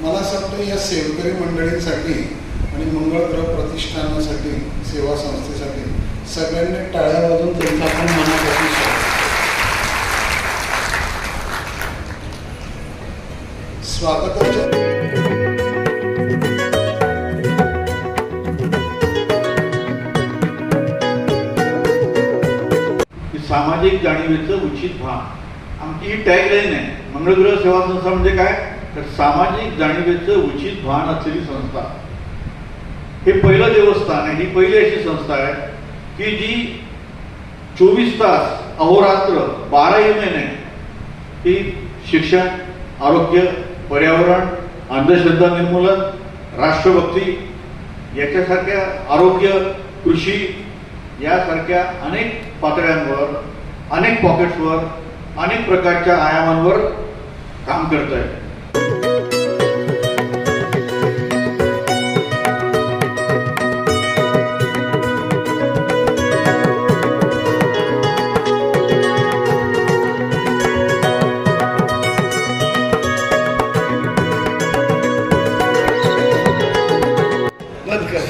मला असं वाटतं या सेवकरी मंडळींसाठी आणि मंगळग्रह प्रतिष्ठानासाठी सेवा संस्थेसाठी सगळ्यांनी टाळ्या वाजून त्यांचा आपण मनापासून स्वागत सामाजिक जाणीवेचं उचित भान. आमची ही टॅगलाईन आहे मंगळग्रह सेवा संस्था म्हणजे काय? तर सामाजिक जाणीवेचं उचित भान असलेली संस्था. हे पहिलं देवस्थान आहे ही पहिली अशी संस्था आहे की जी चोवीस तास अहोरात्र बाराही महिने ही शिक्षण आरोग्य पर्यावरण अंधश्रद्धा निर्मूलन राष्ट्रभक्ती याच्यासारख्या आरोग्य कृषी यासारख्या अनेक पातळ्यांवर अनेक पॉकेट्सवर अनेक प्रकारच्या आयामांवर काम करत आहे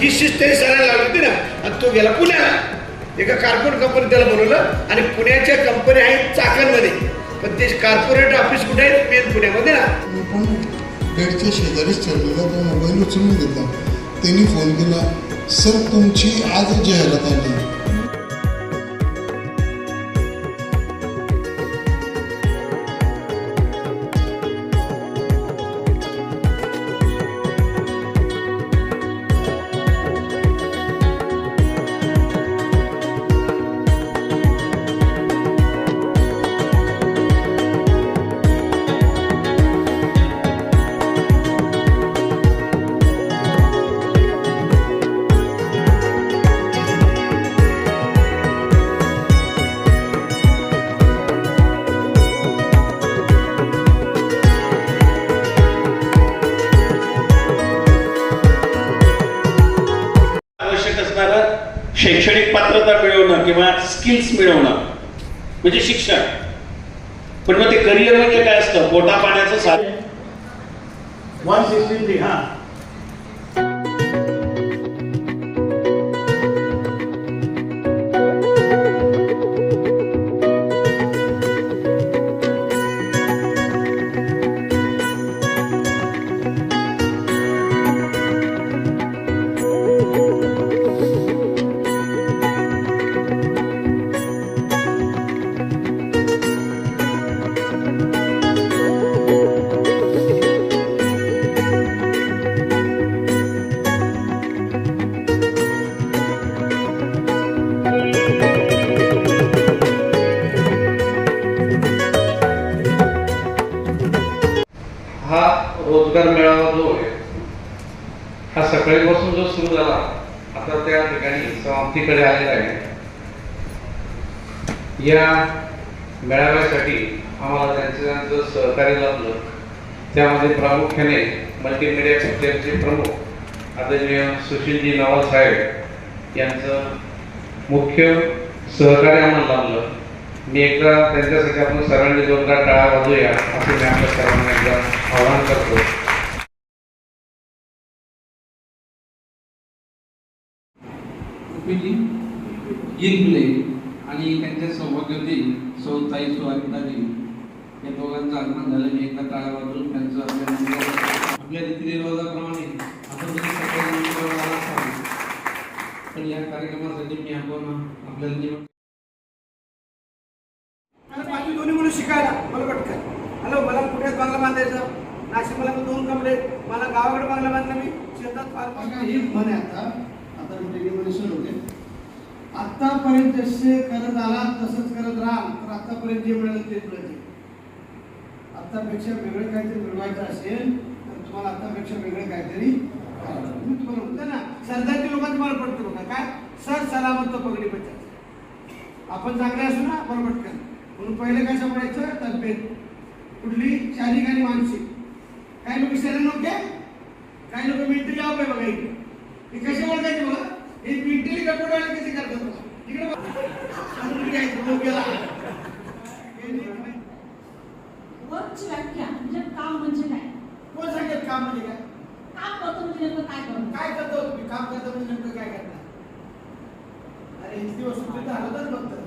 ही शिस्त त्यांनी सरायला लावली होती ना. आणि तो गेला पुण्याला. एका कार्पोरेट कंपनी त्याला बोलवलं. आणि पुण्याच्या कंपनी आहेत चाकणमध्ये. पण ते कार्पोरेट ऑफिस कुठे आहे? मेन पुण्यामध्ये ना. पण बेडच्या शेजारीच ठेवलेला तो मोबाईल उचलून घेतला. त्यांनी फोन केला सर तुमची आज जाहिरात आली स्किल्स मिळवणं म्हणजे शिक्षण. पण मग ते करिअर म्हणजे काय असतं? पोटा पाण्याचं साधन. वन सिक्स्टी थ्री हा. सकाळीपासून जो सुरू झाला आता त्या ठिकाणी समाप्तीकडे आलेला आहे. या मेळाव्यासाठी आम्हाला त्यांचं जो सहकार्य लाभलं त्यामध्ये प्रामुख्याने मल्टीमीडिया पिक्चरचे प्रमुख आदरणीय सुशीलजी नवाल साहेब यांचं मुख्य सहकार्य आम्हाला लाभलं. मी एकदा त्यांच्यासाठी आपण सर्वांनी जोरदार टाळा वाजूया असं मी आपल्या सर्वांना एकदा आवाहन करतो. इंगले आणि त्यांच्या सौभाग्यवती सौताई सुहागिताजी या दोघांचं आगमन झालं मी एकदा टाळा वाजवून त्यांचं. आपल्या रीतिरिवाजाप्रमाणे आपण पण या कार्यक्रमासाठी मी आपण आपल्याला निवड शिकायला मला पटकन. हॅलो मला पुण्यात बांगला बांधायचं. नाशिक मला दोन कमरे. मला गावाकडे बांगला बांधला मी. शेतात फार ही म्हण आहे आता आता मी सुरू होते आतापर्यंत जसे करत आला तसंच करत राहा. तर आतापर्यंत जे मिळालं तेच मिळते आतापेक्षा वेगळं काहीतरी मिळवायचं असेल तर तुम्हाला आतापेक्षा वेगळं काहीतरी मी तुम्हाला म्हणतो ना सरदारची लोकांचं मला पडतो बघा. काय? सर सलामत पगडी पडतात. आपण चांगले असू ना आपण पटकन. म्हणून पहिले काय सांभाळायचं तब्येत कुठली? शारीरिक आणि मानसिक. काही लोक शरीर नव्हते? काही लोक मिळतील जाऊ बघा हे कसे ओळखायचे बघा. हे गडबड आले कसे करतात व्याख्या म्हणजे काम म्हणजे काय? कोण काम म्हणजे काय? काम करतो म्हणजे नेमकं काय करतो? काय करतो तुम्ही? काम करता म्हणजे नेमकं काय करता? अरे दिवस सुट्टीत आलो तर अरे